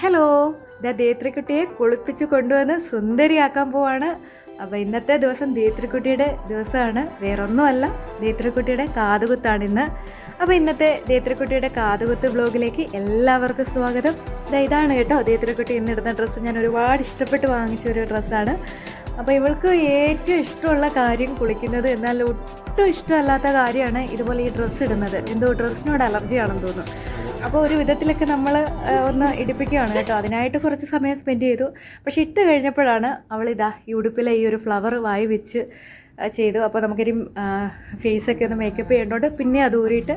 Hello ഇതാ ദേത്രിക്കുട്ടിയെ കുളിപ്പിച്ച് കൊണ്ടുവന്ന് സുന്ദരിയാക്കാൻ പോവാണ്. അപ്പോൾ ഇന്നത്തെ ദിവസം ദേത്രിക്കുട്ടിയുടെ ദിവസമാണ്. വേറൊന്നുമല്ല ദേത്രിക്കുട്ടിയുടെ കാതുകുത്താണ് ഇന്ന്. അപ്പോൾ ഇന്നത്തെ ദേത്രിക്കുട്ടിയുടെ കാതുകുത്ത് ബ്ലോഗിലേക്ക് എല്ലാവർക്കും സ്വാഗതം. ഇതാ ഇതാണ് കേട്ടോ ദേത്രിക്കുട്ടി ഇന്ന് ഇടുന്ന ഡ്രസ്സ്. ഞാൻ ഒരുപാട് ഇഷ്ടപ്പെട്ട് വാങ്ങിച്ച ഒരു ഡ്രസ്സാണ്. അപ്പോൾ ഇവൾക്ക് ഏറ്റവും ഇഷ്ടമുള്ള കാര്യം കുളിക്കുന്നത് എന്നാൽ ഒട്ടും ഇഷ്ടമല്ലാത്ത കാര്യമാണ് ഇതുപോലെ ഈ ഡ്രസ്സ് ഇടുന്നത്. എന്തോ ഡ്രസ്സിനോട് അലർജിയാണെന്ന് തോന്നുന്നു. അപ്പോൾ ഒരു വിധത്തിലൊക്കെ നമ്മൾ ഒന്ന് ഇടിപ്പിക്കുകയാണ് കേട്ടോ. അതിനായിട്ട് കുറച്ച് സമയം സ്പെൻഡ് ചെയ്തു. പക്ഷേ ഇട്ട് കഴിഞ്ഞപ്പോഴാണ് അവളിതാ ഈ ഉടുപ്പിലെ ഈ ഒരു ഫ്ലവർ വായി വെച്ച് ചെയ്തു. അപ്പോൾ നമുക്കൊരു ഫേസൊക്കെ ഒന്ന് മേക്കപ്പ് ചെയ്യേണ്ടതുകൊണ്ട് പിന്നെ അത് ഊരിയിട്ട്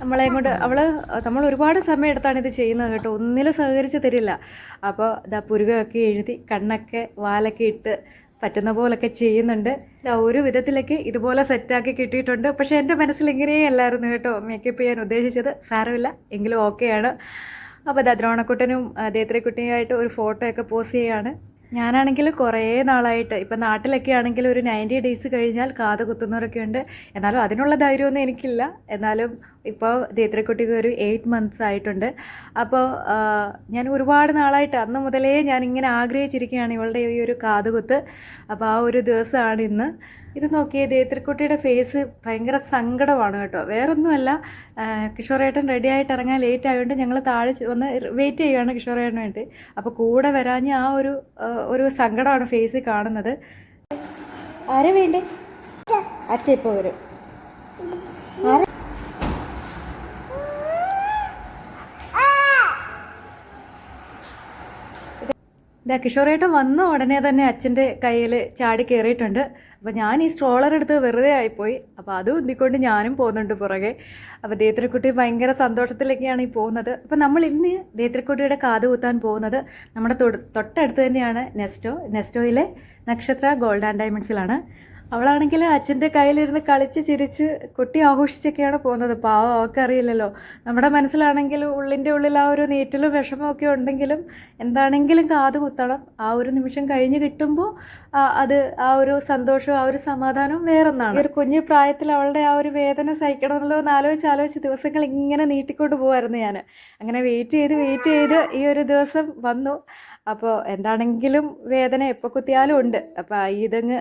നമ്മളെ കൊണ്ട് അവൾ നമ്മൾ ഒരുപാട് സമയം എടുത്താണ് ഇത് ചെയ്യുന്നത് കേട്ടോ. ഒന്നിലും സഹകരിച്ച് തരില്ല. അപ്പോൾ ഇതാ പുരുകമൊക്കെ എഴുതി കണ്ണൊക്കെ വാലൊക്കെ ഇട്ട് പറ്റുന്ന പോലൊക്കെ ചെയ്യുന്നുണ്ട്. ഒരു വിധത്തിലൊക്കെ ഇതുപോലെ സെറ്റാക്കി കിട്ടിയിട്ടുണ്ട്. പക്ഷേ എന്റെ മനസ്സിൽ ഇങ്ങനെയല്ലായിരുന്നു കേട്ടോ മേക്കപ്പ് ചെയ്യാൻ ഉദ്ദേശിച്ചത്. സാരമില്ല എങ്കിലും ഓക്കെയാണ് അപ്പോൾ ദ്രോണക്കുട്ടനും ദേത്രക്കുട്ടിയുമായിട്ട് ഒരു ഫോട്ടോയൊക്കെ പോസ്റ്റ് ചെയ്യുകയാണ് ഞാനാണെങ്കിൽ കുറേ നാളായിട്ട് ഇപ്പം നാട്ടിലൊക്കെ ആണെങ്കിൽ ഒരു നയന്റി ഡേയ്സ് കഴിഞ്ഞാൽ കാത് കുത്തുന്നവരൊക്കെ ഉണ്ട്. എന്നാലും അതിനുള്ള ധൈര്യമൊന്നും എനിക്കില്ല. എന്നാലും ഇപ്പോൾ ദേത്രക്കുട്ടിക്ക് ഒരു എയ്റ്റ് മന്ത്സ് ആയിട്ടുണ്ട്. അപ്പോൾ ഞാൻ ഒരുപാട് നാളായിട്ട് അന്ന് മുതലേ ഞാൻ ഇങ്ങനെ ആഗ്രഹിച്ചിരിക്കുകയാണ് ഇവളുടെ ഈ ഒരു കാതുകുത്ത്. അപ്പോൾ ആ ഒരു ദിവസമാണ് ഇന്ന്. ഇത് നോക്കിയേ ദേത്രക്കുട്ടിയുടെ ഫേസ് ഭയങ്കര സങ്കടമാണ് കേട്ടോ. വേറൊന്നുമല്ല കിഷോറേട്ടൻ റെഡി ആയിട്ട് ഇറങ്ങാൻ ലേറ്റ് ആയതുകൊണ്ട് ഞങ്ങൾ താഴെ വന്ന് വെയിറ്റ് ചെയ്യുകയാണ് കിഷോറേട്ടന് വേണ്ടി. അപ്പോൾ കൂടെ വരാഞ്ഞ ആ ഒരു ഒരു സങ്കടമാണ് ഫേസ് കാണുന്നത്. ആരെ വേണ്ടേ? അച്ഛ ഇപ്പോൾ വരും ആരാ ഇതാ കിഷോറേട്ടൻ വന്ന ഉടനെ തന്നെ അച്ഛന്റെ കയ്യിൽ ചാടി കയറിയിട്ടുണ്ട്. അപ്പോൾ ഞാൻ ഈ സ്ട്രോളർ എടുത്ത് വെറുതെ ആയിപ്പോയി. അപ്പോൾ അത് ഉന്തിക്കൊണ്ട് ഞാനും പോകുന്നുണ്ട് പുറകെ. അപ്പോൾ ദേത്രക്കുട്ടി ഭയങ്കര സന്തോഷത്തിലൊക്കെയാണ് ഈ പോകുന്നത്. അപ്പോൾ നമ്മൾ ഇന്ന് ദേത്രക്കുട്ടിയുടെ കാത് കുത്താൻ പോകുന്നത് നമ്മുടെ തൊട്ടടുത്ത് തന്നെയാണ് നെസ്റ്റോ. നെസ്റ്റോയിലെ നക്ഷത്ര ഗോൾഡ് ആൻഡ് ഡയമണ്ട്സിലാണ്. അവളാണെങ്കിൽ അച്ഛന്റെ കയ്യിലിരുന്ന് കളിച്ച് ചിരിച്ച് കുട്ടി ആഘോഷിച്ചൊക്കെയാണ് പോകുന്നത്. പാവം അവൾക്ക് അറിയില്ലല്ലോ നമ്മുടെ മനസ്സിലാണെങ്കിൽ ഉള്ളിന്റെ ഉള്ളിൽ ആ ഒരു നീറ്റലും വിഷമമൊക്കെ ഉണ്ടെങ്കിലും എന്താണെങ്കിലും കാത് കുത്തണം. ആ ഒരു നിമിഷം കഴിഞ്ഞ് കിട്ടുമ്പോൾ അത് ആ ഒരു സന്തോഷവും ആ ഒരു സമാധാനവും വേറൊന്നാണ്. ഒരു കുഞ്ഞു പ്രായത്തിൽ അവളുടെ ആ ഒരു വേദന സഹിക്കണമല്ലോ എന്ന് ആലോചിച്ച് ആലോചിച്ച് ദിവസങ്ങൾ ഇങ്ങനെ നീട്ടിക്കൊണ്ട് പോകുമായിരുന്നു ഞാൻ. അങ്ങനെ വെയിറ്റ് ചെയ്ത് വെയിറ്റ് ചെയ്ത് ഈ ഒരു ദിവസം വന്നു. അപ്പോൾ എന്താണെങ്കിലും വേദന എപ്പോൾ കുത്തിയാലും ഉണ്ട്. അപ്പോൾ ഇതങ്ങ്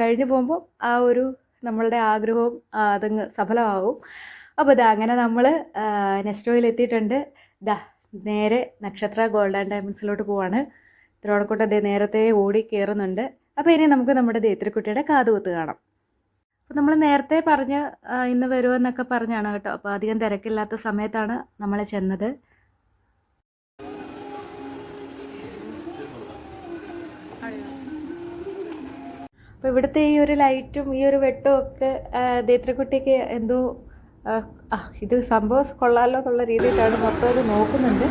കഴിഞ്ഞു പോകുമ്പോൾ ആ ഒരു നമ്മളുടെ ആഗ്രഹവും അതങ്ങ് സഫലമാകും. അപ്പോൾ ഇതാ അങ്ങനെ നമ്മൾ നെസ്റ്റോയിൽ എത്തിയിട്ടുണ്ട്. ദാ നേരെ നക്ഷത്ര ഗോൾഡൻ ഡയമണ്ട്സിലോട്ട് പോവാണ്. തിരുവോണക്കൂട്ടം ദേ നേരത്തെ ഓടി കയറുന്നുണ്ട് അപ്പോൾ ഇനി നമുക്ക് നമ്മുടെ ദേത്രിക്കുട്ടിയുടെ കാതുകുത്ത് കാണാം. അപ്പോൾ നമ്മൾ നേരത്തെ പറഞ്ഞ് ഇന്ന് വരുമെന്നൊക്കെ പറഞ്ഞാണ് കേട്ടോ. അപ്പോൾ അധികം തിരക്കില്ലാത്ത സമയത്താണ് നമ്മൾ ചെന്നത്. അപ്പോൾ ഇവിടുത്തെ ഈ ഒരു ലൈറ്റും ഈ ഒരു വെട്ടവും ഒക്കെ ദേത്രക്കുട്ടിക്ക് എന്തോ ഇത് സംഭവം കൊള്ളാലോ എന്നുള്ള രീതിയിലാണ് മൊത്തം അത് നോക്കുന്നുണ്ട്.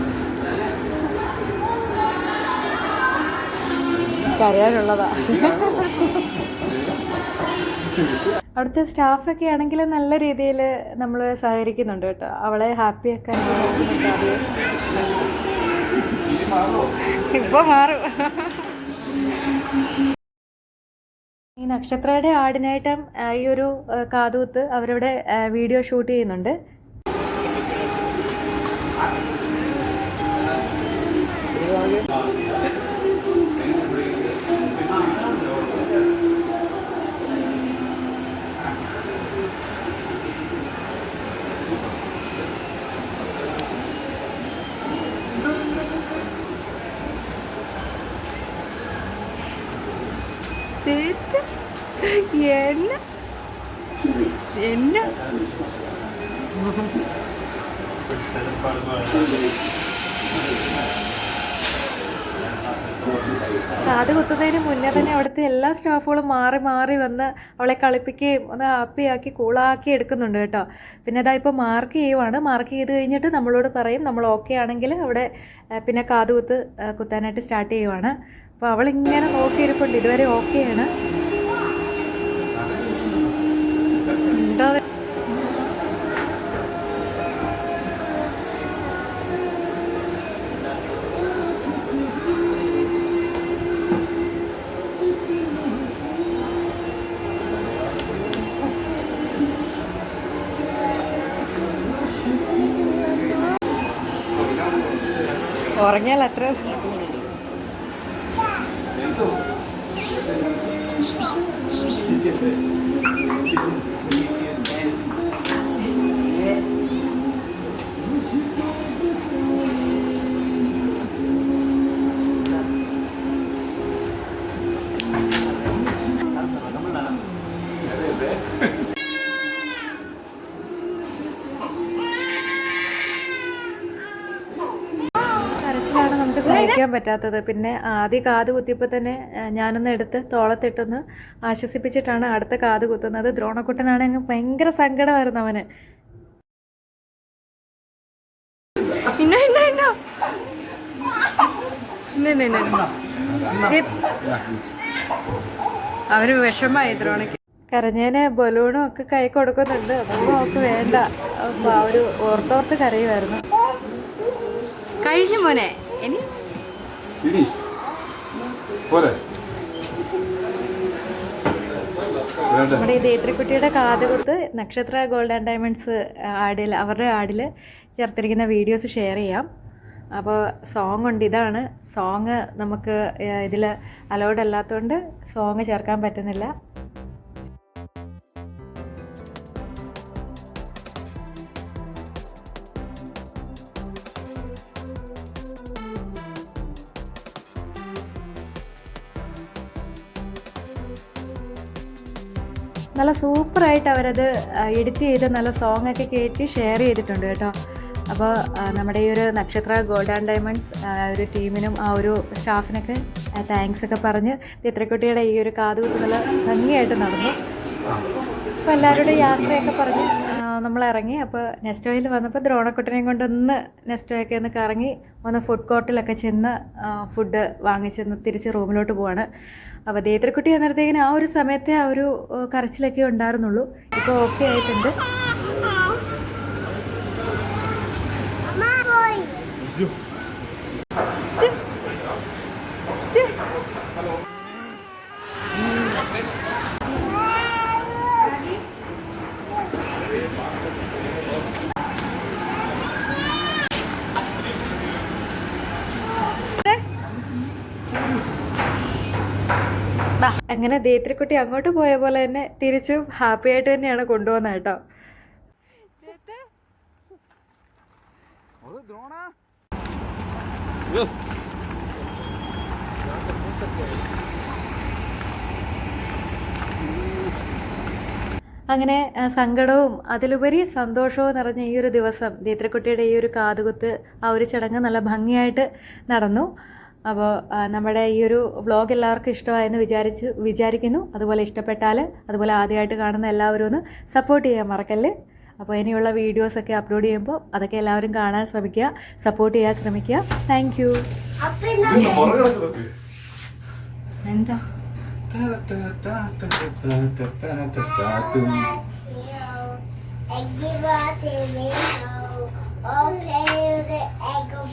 കരയാനുള്ളതാ. അവിടുത്തെ സ്റ്റാഫൊക്കെ ആണെങ്കിൽ നല്ല രീതിയിൽ നമ്മൾ സഹകരിക്കുന്നുണ്ട് കേട്ടോ. അവളെ ഹാപ്പി ആക്കാൻ ഇപ്പോൾ മാറും. നക്ഷത്രയുടെ ആടിനായിട്ടും ഈ ഒരു കാതൂത്ത് അവരവിടെ വീഡിയോ ഷൂട്ട് ചെയ്യുന്നുണ്ട്. என்ன என்ன കാത് കുത്തുന്നതിന് മുന്നേ തന്നെ അവിടുത്തെ എല്ലാ സ്റ്റാഫുകളും മാറി മാറി വന്ന് അവളെ കളിപ്പിക്കുകയും ഒന്ന് ഹാപ്പിയാക്കി കൂളാക്കി എടുക്കുന്നുണ്ട് കേട്ടോ പിന്നെ അതാ ഇപ്പോൾ മാർക്ക് ചെയ്യുവാണ് മാർക്ക് ചെയ്ത് കഴിഞ്ഞിട്ട് നമ്മളോട് പറയും നമ്മൾ ഓക്കെ ആണെങ്കിൽ അവിടെ ആ, പിന്നെ കാത് കുത്ത് ആ, കുത്താനായിട്ട് സ്റ്റാർട്ട് ചെയ്യുവാണ് അപ്പോൾ അവളിങ്ങനെ നോക്കിയിരിപ്പുണ്ട്. ഇതുവരെ ഓക്കെയാണ്. ഉണ്ടോ? ഉറങ്ങിയാൽ അത്ര നമുക്ക് സഹിക്കാൻ പറ്റാത്തത്. പിന്നെ ആദ്യ കാത് കുത്തിയപ്പോൾ തന്നെ ഞാനൊന്ന് എടുത്ത് തോളത്തിട്ടൊന്ന് ആശ്വസിപ്പിച്ചിട്ടാണ് അടുത്ത കാത് കുത്തുന്നത്. ദ്രോണക്കുട്ടനാണെങ്കിൽ ഭയങ്കര സങ്കടമായിരുന്നു അവന്. പിന്നെ അവന് വിഷമായി ദ്രോണയ്ക്ക്. കരഞ്ഞേന് ബലൂണും ഒക്കെ കൈ കൊടുക്കുന്നുണ്ട്. അതൊന്നും അവൾക്ക് വേണ്ട. ഒരു ഓർത്തോർത്ത് കരയുമായിരുന്നു. കഴിഞ്ഞു മോനെ. ഇനി ഫിനിഷ് പോരെ. നമ്മുടെ ഈ ദേത്രിക്കുട്ടിയുടെ കാതുകുത്ത് നക്ഷത്ര ഗോൾഡ് ആൻഡ് ഡയമണ്ട്സ് ആഡിൽ അവരുടെ ആഡിൽ ചേർത്തിരിക്കുന്ന വീഡിയോസ് ഷെയർ ചെയ്യാം. അപ്പോൾ സോങ് ഉണ്ട് ഇതാണ്. സോങ് നമുക്ക് ഇതിൽ അലോഡ് അല്ലാത്തതുകൊണ്ട് സോങ് ചേർക്കാൻ പറ്റുന്നില്ല. നല്ല സൂപ്പറായിട്ട് അവരത് എഡിറ്റ് ചെയ്ത് നല്ല സോങ് ഒക്കെ കയറ്റി ഷെയർ ചെയ്തിട്ടുണ്ട് കേട്ടോ. അപ്പോൾ നമ്മുടെ ഈ ഒരു നക്ഷത്ര ഗോൾഡ് ആൻഡ് ഡയമണ്ട്സ് ഒരു ടീമിനും ആ ഒരു സ്റ്റാഫിനൊക്കെ താങ്ക്സ് ഒക്കെ പറഞ്ഞ് ചിത്രക്കുട്ടിയുടെ ഈ ഒരു കാതുകുത്ത് നല്ല ഭംഗിയായിട്ട് നടന്നു. അപ്പോൾ എല്ലാവരുടെ യാത്രയൊക്കെ പറഞ്ഞ് നമ്മൾ ഇറങ്ങി അപ്പോൾ നെസ്റ്റോയിൽ വന്നപ്പോൾ ദ്രോണക്കുട്ടനെയും കൊണ്ടൊന്ന് നെസ്റ്റോയൊക്കെ ഒന്ന് കറങ്ങി ഒന്ന് ഫുഡ് കോർട്ടിലൊക്കെ ചെന്ന് ഫുഡ് വാങ്ങിച്ചെന്ന് തിരിച്ച് റൂമിലോട്ട് പോവാണ്. അപ്പോൾ ദേത്രക്കുട്ടി വന്നിടത്തേക്കിന് ആ ഒരു സമയത്തെ ആ ഒരു കരച്ചിലൊക്കെ ഉണ്ടായിരുന്നുള്ളൂ. ഇപ്പോൾ ഓക്കെ ആയിട്ടുണ്ട്. അങ്ങനെ ദേത്രിക്കുട്ടി അങ്ങോട്ട് പോയ പോലെ തന്നെ തിരിച്ചും ഹാപ്പി ആയിട്ട് തന്നെയാണ് കൊണ്ടുപോകുന്നത് കേട്ടോ. അങ്ങനെ സങ്കടവും അതിലുപരി സന്തോഷവും നിറഞ്ഞ ഈ ഒരു ദിവസം ദീത്രക്കുട്ടിയുടെ ഈ ഒരു കാതുകുത്ത് ആ ഒരു ചടങ്ങ് നല്ല ഭംഗിയായിട്ട് നടന്നു. അപ്പോൾ നമ്മുടെ ഈ ഒരു വ്ലോഗ് എല്ലാവർക്കും ഇഷ്ടമായെന്ന് വിചാരിച്ച് വിചാരിക്കുന്നു. അതുപോലെ ഇഷ്ടപ്പെട്ടാൽ അതുപോലെ ആദ്യമായിട്ട് കാണുന്ന എല്ലാവരും ഒന്ന് സപ്പോർട്ട് ചെയ്യാൻ മറക്കല്ലേ. അപ്പോൾ ഇനിയുള്ള വീഡിയോസൊക്കെ അപ്ലോഡ് ചെയ്യുമ്പോൾ അതൊക്കെ എല്ലാവരും കാണാൻ ശ്രമിക്കുക സപ്പോർട്ട് ചെയ്യാൻ ശ്രമിക്കുക. താങ്ക് യു എന്താ. Okay, the egg of